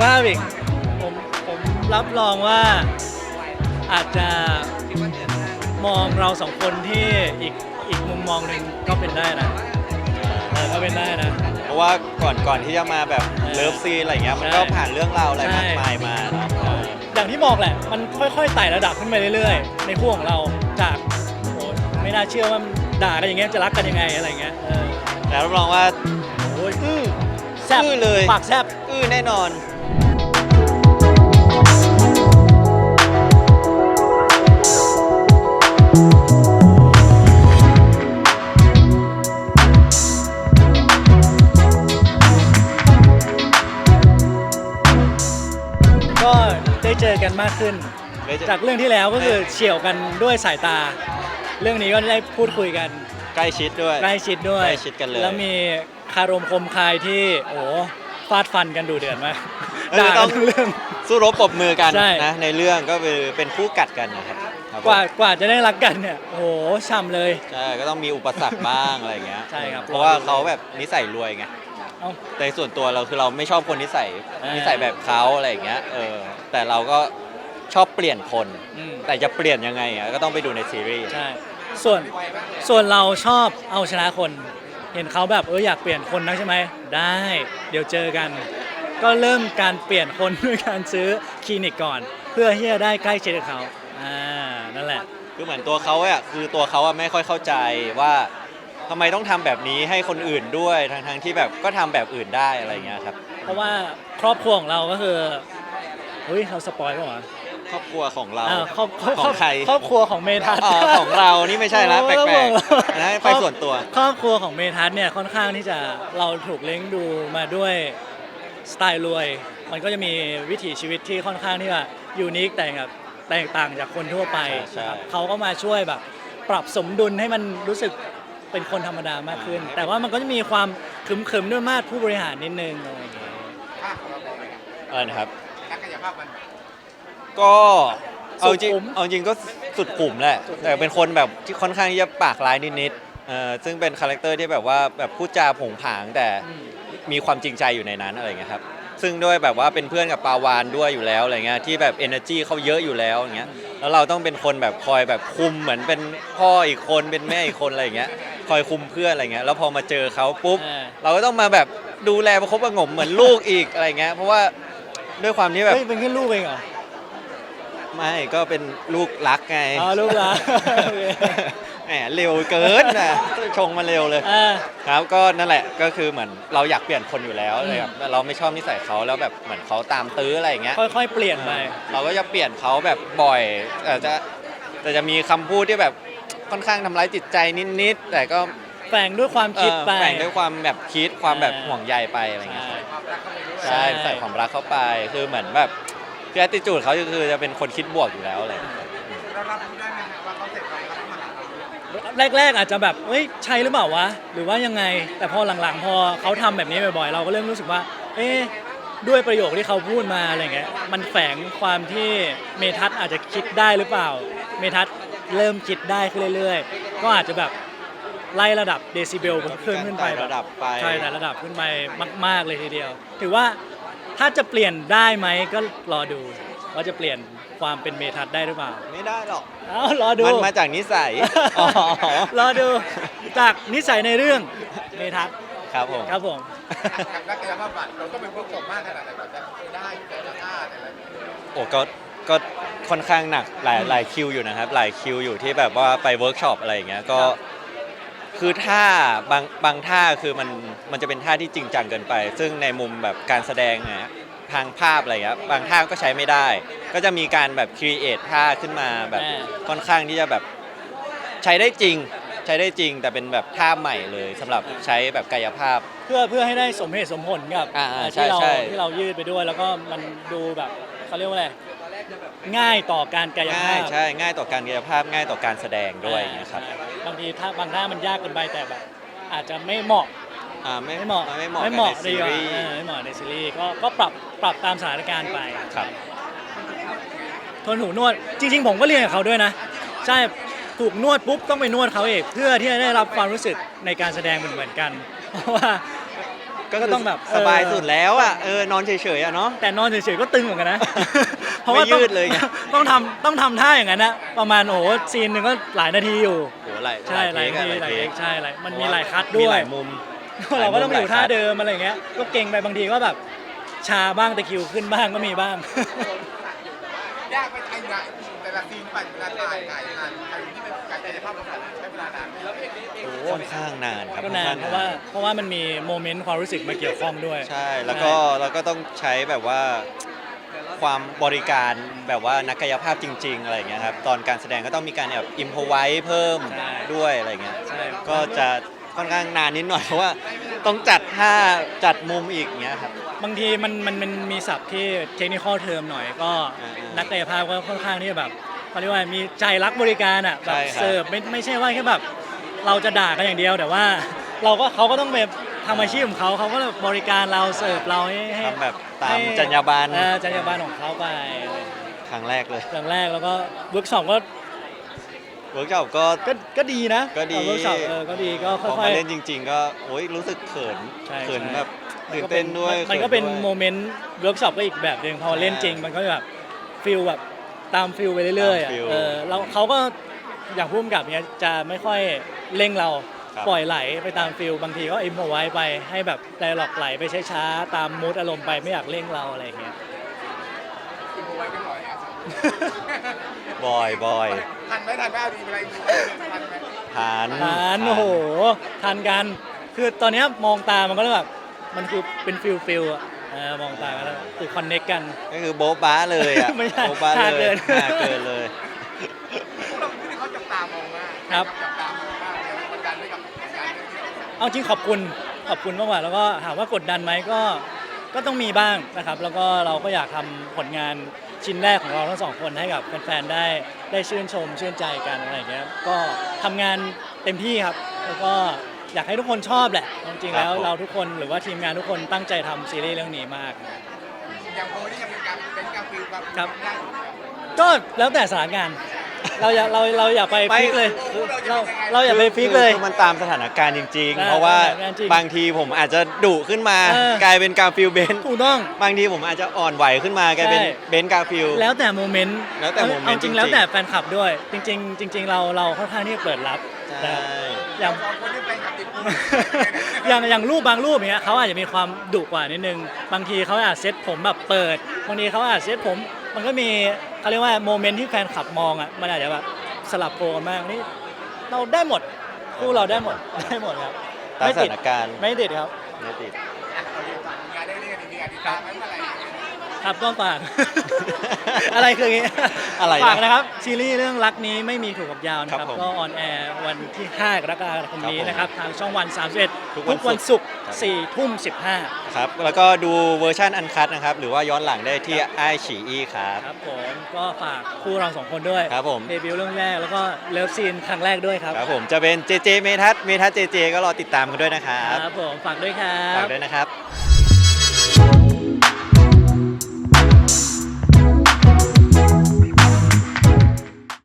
ภาพอีก ผมผมรับรองว่าอาจจะมองเราสองคนที่อีกอีกมุมมองหนึ่งก็เป็นได้นะเออก็เป็นได้นะ เพราะว่าก่อนก่อนที่จะมาแบบเลิฟซีนอะไรเงี้ยมันก็ผ่านเรื่องราวอะไรมากมายมาเนาะอย่างที่บอกแหละ มันค่อยๆไต่ระดับขึ้นไปเรื่อยๆ ในคู่ของเราจากโอ้ไม่น่าเชื่อว่าด่ากันอย่างเงี้ยจะรักกันยังไงอะไรเงี้ยเออแต่รับรองว่าโอ้ยอื้อแซ่บเลยปากแซ่บอื้อแน่นอน กันมากขึ้นได้เจอจากเรื่องที่แล้วก็คือเฉี่ยวกันด้วยสายตา เรื่องนี้ก็ได้พูดคุยกันใกล้ชิดด้วยใกล้ชิดด้วยใกล้ชิดกันเลย แล้วมีคารมคมคายที่โอ้ฟาดฟันกันดูเดือดมากเออด่าต้กัอนงทุกเรื่องสู้รบปรบมือกันใช่นะในเรื่องก็คือเป็นคู่กัดกันนะครับครับผมกว่ากว่าจะได้รักกันเนี่ยโอ้โหช่ำเลยใช่ก็ต้องมีอุปสรรคบ้างอะไรเงี้ยใช่ครับเพราะว่าเขาแบบนิสัยรวยไง เอ้า แต่ส่วนตัวเราคือเราไม่ชอบคนนิสัยเออนิสัยแบบเขาอะไรอย่างเงี้ยเออแต่เราก็ชอบเปลี่ยนคน อืมแต่จะเปลี่ยนยังไงอะก็ต้องไปดูในซีรีส์ใช่ ส่วน ส่วนเราชอบเอาชนะคน เห็นเขาแบบเอออยากเปลี่ยนคนนะใช่ไหม ได้ เดี๋ยวเจอกัน ก็เริ่มการเปลี่ยนคน ด้วยการซื้อคลินิกก่อน เพื่อที่จะได้ใกล้ชิดกับเขา อ่า นั่นแหละ คือเหมือนตัวเขาอะคือตัวเขาอะไม่ค่อยเข้าใจว่า ทำไมต้องทำแบบนี้ให้คนอื่นด้วยทั้งทั้งๆที่แบบก็ทำแบบอื่นได้อะไรเงี้ยครับเพราะว่าครอบครัวของเราก็คือเฮ้ยเราสปอยล์ป่าวะครอบครัวของเรา อ้าวครอบครอบของใคร ครอบครัวของเมทัศน์ อ๋อของเรานี่ไม่ใช่ละโอ้แปลต้องกบอกๆอันนั้นไปส่วนตัว ครอบครัวของเมทัศน์เนี่ยค่อนข้างที่จะเราถูกเลี้ยงดูมาด้วยสไตล์รวย มันก็จะมีวิถีชีวิตที่ค่อนข้างที่ว่ายูนิคแต่างกับแตกต่างจากคนทั่วไปใช่ นะครับเขาก็มาช่วยแบบ ปรับสมดุลให้มันรู้สึก เป็นคนธรรมดามากขึ้น แต่ว่ามันก็จะมีความขึมๆด้วยมาตรผู้บริหารนิดนึงอะไรอย่างเงี้ยอะไรนะครับ นักกายภาพมันก็เอาจริงสุขุม เอาจริงก็สุดขุมแหละแต่เป็นคนแบบที่ค่อนข้างที่จะปากร้ายนิดๆเออซึ่งเป็นคาแรคเตอร์ที่แบบว่าแบบพูดจาผงผางแต่อืม มีความจริงใจอยู่ในนั้นอะไรเงี้ยครับซึ่งด้วยแบบว่าเป็นเพื่อนกับปาวานด้วยอยู่แล้วอะไรเงี้ยที่แบบ energy เขาเยอะอยู่แล้วอย่างเงี้ยแล้วเราต้องเป็นคนแบบคอยแบบคุมเหมือนเป็นพ่ออีกคนเป็นแม่อีกคนอะไรอย่างเงี้ย คอยคุมเพื่อนอะไรเงี้ยแล้วพอมาเจอเขาปุ๊บอ่าเราก็ต้องมาแบบดูแลประคบประหงมเหมือนลูกอีกอะไรเงี้ยเพราะว่าด้วยความที่แบบเฮ้ยเป็นแค่ลูกเองเหรอ ไม่ก็เป็นลูกรักไงอ๋อลูกละแหมเร็วเกินนะชงมาเร็วเลย อ่า ครับก็นั่นแหละก็คือเหมือนเราอยากเปลี่ยนคนอยู่แล้วอืม เลยครับเราไม่ชอบนิสัยเขาแล้วแบบเหมือนเขาตามตื้ออะไรอย่างเงี้ยค่อยๆ เปลี่ยนไป เราก็จะเปลี่ยนเขาแบบบ่อยแต่จะแต่จะมีคำพูดที่แบบ ค่อนข้างทำร้ายจิตใจนิดๆแต่ก็แฝงด้วยความคิดไป เออแฝงด้วยความแบบคิดความแบบห่วงใยไปอะไรเงี้ยใช่ความรักเข้าไปด้วยใช่ใช่ ใส่ความรักเข้าไปคือเหมือนแบบคือ attitude เขาคือจะเป็นคนคิดบวกอยู่แล้วอะไรอย่างเลยเรารับรู้ได้ไหมฮะว่าเขาเสร็จความรักมาหาเราแรกๆอาจจะแบบเฮ้ยใช่หรือเปล่าวะ หรือว่ายังไง แต่พอหลังๆ พอเขาทำแบบนี้บ่อยๆ เราก็เริ่มรู้สึกว่า เอ๊ะด้วยประโยคที่เขาพูดมาอะไรเงี้ย มันแฝงความที่เมทัศน์อาจจะคิดได้หรือเปล่า เมทัศน์ เริ่มคิดได้ขึ้นเรื่อยๆ ก็อาจจะแบบไล่ระดับเดซิเบลเพิ่มขึ้นไปการไต่ระดับไป ใช่แต่ระดับขึ้นไปมาก ๆเลยทีเดียว ถือว่าถ้าจะเปลี่ยนได้ไหมก็รอดูว่าจะเปลี่ยนความเป็นเมทัศน์ได้หรือเปล่าไม่ได้หรอก เอ้ารอดู มันมาจากนิสัย อ๋อ รอดูจากนิสัยในเรื่องเมทัศน์ครับผม ครับผม กับนักกายภาพบำบัดเราต้องเป็นพวกจบมากขนาดไหนกว่าจะได้แต่ละท่าแต่ละโอ้ก็ก็ ค่อนข้างหนักหลายหลายคิวอยู่นะครับ หลายคิวอยู่ที่แบบว่าไปเวิร์กช็อปอะไรอย่างเงี้ยก็ คือท่าบางบางท่าคือมันมันจะเป็นท่าที่จริงจังเกินไป ซึ่งในมุมแบบการแสดงนะทางภาพอะไรเงี้ยบางท่าก็ใช้ไม่ได้ ก็จะมีการแบบครีเอทท่าขึ้นมาแบบอ่า ค่อนข้างที่จะแบบใช้ได้จริง ใช้ได้จริงแต่เป็นแบบท่าใหม่เลยสำหรับใช้แบบกายภาพ เพื่อเพื่อให้ได้สมเหตุสมผลกับอ่าอ่าใช่ที่เราใช่ที่เรายืดไปด้วย แล้วก็มันดูแบบเขาเรียกว่าอะไร ง่ายต่อการกายง่าภายพใช่ง่ายต่อการกายภาพง่ายต่อการแสดงด้วยอย่างเงี้ยครับอ่าบางทีถ้าบางท่ามันยากเกินไปแต่แบบ อาจจะไม่เหมาะ อ่าไม่ไม่เหมาะไม่เหมาะไม่เหมาะกับในดีซีกว่ารีส์ เออไม่เหมาะในซีรีส์ก็ก็ปรับปรับตามสถานการณ์ไปครับ ทนหูนวดจริง ๆ ผมก็เรียนกับเขาด้วยนะ ใช่ถูกนวดปุ๊บต้องไปนวดเขาเองเพื่อที่จะได้รับความรู้สึกในการแสดงเหมือนเหมือนๆกัน เพราะว่า ก็ต้องแบบสบายเออสุดแล้วอะเออนอนเฉยๆอะเนาะ แต่นอนเฉยๆก็ตึงเหมือนกันนะ เพราะว่าต้องไม่ยืดเลยไง ต้องทำต้องทำท่าอย่างนั้นนะประมาณโอ้โหซีนหนึ่งก็หลายนาทีอยู่ โหหลายใช่หลายเททีคอะหลายเทเทคคใช่หลายมันเพมีราะว่าหลายคัดมีด้วยหลายมุม เราก็ต้องหลายมุมอยู่ท่าหลายคัดเดิมอะไรอย่างเงี้ย ก็เก่งไปบางทีก็แบบชาบ้างตะคริวขึ้นบ้างก็มีบ้าง ยากไปไอ้งานแต่ละซีนปั่นเวลาถ่ายถ่ายงานถ่ายที่เป็นการกายภาพบำบัดใช้เวลานานไหมค่อนข้างนานครับก็ค่อนนานข้างเพราะว่าเพราะว่ามันมีโมเมนต์ความรู้สึกมาเกี่ยวข้องด้วยใช่แล้วก็แล้วก็ต้องใช้แบบว่าความบริการแบบว่านักกายภาพจริง ๆ อะไรอย่างเงี้ยครับตอนการแสดงก็ต้องมีการแบบอิมพอไว้เพิ่มใช่ด้วยอะไรเงี้ยใช่ก็จะ ค่อนข้างนานนิดหน่อยเพราะว่าต้องจัดท่าจัดมุมอีกเงี้ยครับ บางทีมันมันมันมีศัพท์ที่เทคนิคอลเทอมหน่อยก็อ่าๆนักกายภาพก็ค่อนข้างที่จะแบบเขาเรียกว่ามีใจรักบริการอะแบบใช่ครับ เสิร์ฟไม่ไม่ใช่ว่าแค่แบบเราจะด่ากันอย่างเดียวแต่ว่า เราก็เขาก็ต้องแบบทำอาชีพของเขาเขาก็บริการเราเสิร์ฟเราให้ให้ทำแบบตามให้จรรยาบรรณเออจรรยาบรรณของเขาไปอะไรอย่างเงี้ยครั้งแรกเลยครั้งแรกแล้วก็เวิร์กช็อปก็ เวิร์กช็อปก็ ก็ก็ดีนะก็ดี เวิร์กช็อปเออก็ดีก็พค่ออมาย เล่นจริง ๆ ก็โอ้ยรู้สึกเขินใช่เขินใช่ แบบๆตื่นเต้นด้วยมันก็เป็นขิด้วยโมเมนต์เวิร์กช็อปก็อีกแบบหนึ่งพอเล่นจริงใช่มันก็แบบฟิลแบบตามฟิลไปเรื่อยๆอะตามฟิลเออเราเขาก็อย่างพุ่มกับเนี้ยจะไม่ค่อยเร่งเราครับ ปล่อยไหลไปตามฟิลบางทีก็อิมพอไว้ไปให้แบบไดร็อกไหลไปช้าๆตามมูดอารมณ์ไปไม่อยากเร่งเราอะไรอย่างเงี้ย อินโฟไว้ไม่บ่อยอะบ อยบอยทันไหมทันไหมเอาดีเวลาอินโฟไว้ทันไหมทานทานโอ้โหทันกัน คือตอนเนี้ยมองตามันก็เลยแบบมันคือเป็นฟิลฟิลอะเออมองตากันแล้วคือคอนเน็กกัน ก็คือโบ๊ะบ้าเลยอะไม่ใช่โบ๊ะบ้าท่าเลเกิยนท่าเกินเลย พวกเราที่เขาจับตามองมากครับ จับตามองมากเลยกดดันไว้กับงานเรื่องนี้เอาจริงขอบคุณขอบคุณมากกว่าแล้วก็ถามว่ากดดันไหมก็ก็ต้องมีบ้างนะครับ แล้วก็เราก็อยากทำผลงาน ชิ้นแรกของเราทั้งสองคนให้กับแฟนๆได้ได้ชื่นชมชื่นใจกันอะไรอย่างเงี้ยก็ทำงานเต็มที่ครับ แล้วก็อยากให้ทุกคนชอบแหละจริงๆแล้วครับผมเราทุกคนหรือว่าทีมงานทุกคนตั้งใจทำซีรีส์เรื่องนี้มาก อย่างโพนี่ยังเป็นการเป็นการฟิลแบบครับ ได้อยู่ ก็แล้วแต่สถานการณ์ เราอย่าเราเราอย่าไปไม่ฟิกเลยเราเราอย่าไปฟิกเลยคือมันตามสถานการณ์จริงใช่ๆเพราะว่าสถานการณ์จริงบางทีผมอาจจะดุขึ้นมาเออกลายเป็นกาฟิลเบนซ์ถูกต้องบางทีผมอาจจะอ่อนไหวขึ้นมากลายเป็นใช่เบนซ์กาฟิลแล้วแต่โมเมนต์แล้วแต่โมเมนต์อาจริงจริงๆๆแล้วแต่แฟนคลับด้วย จริง ๆ จริง ๆ เราเราค่อนข้างที่จะเปิดรับใช่แต่อย่างสองคนที่เป็นกับติดมื ออย่างอย่างรูปบางรูปเนี้ยเขาอาจจะมีความดุกว่านิดนึง บางทีเขาอาจเซ็ตผมแบบเปิด บางทีเขาอาจเซ็ตผม มันก็มีเขาเรียกว่าโมเมนต์ที่แฟนคลับมองอะ มันอาจจะแบบสลับโพลกันมากนี่เราได้หมดคู่เราได้หมดได้หมดครับตามไม่สติดถานการณ์ไม่ติดครับไม่ติดอะโอเคฝากงานได้เรื่องดีๆงานติดตามไหมเมื่อไหร่ ครับก็ฝาก อะไรคืออย่างงี้อะไรนะฝากนะครับซีรีส์เรื่องรักนี้ไม่มีถูกกับยาวนะคครัรับบผมก็ออนแอร์วันที่5กรกฎาคมนี้ครับผมนะครับทางช่องวัน31ทุกทุวันกวันศุกร์ครับ 4ทุ่ม15ครับ แล้วก็ดูเวอร์ชันอันคัดนะครับ หรือว่าย้อนหลังได้ที่ไอฉีอีครับ ครับผมก็ฝากคู่เราสองคนด้วยครับผม เดบิวต์เรื่องแรกแล้วก็เลิฟซีนครั้งแรกด้วยครับครับผมจะเป็นเจเจเมทัศน์เมทัศน์เจเจก็รอติดตามกันด้วยนะครับ ครับผมฝากด้วยครัฝาบ กด้วยนะครับ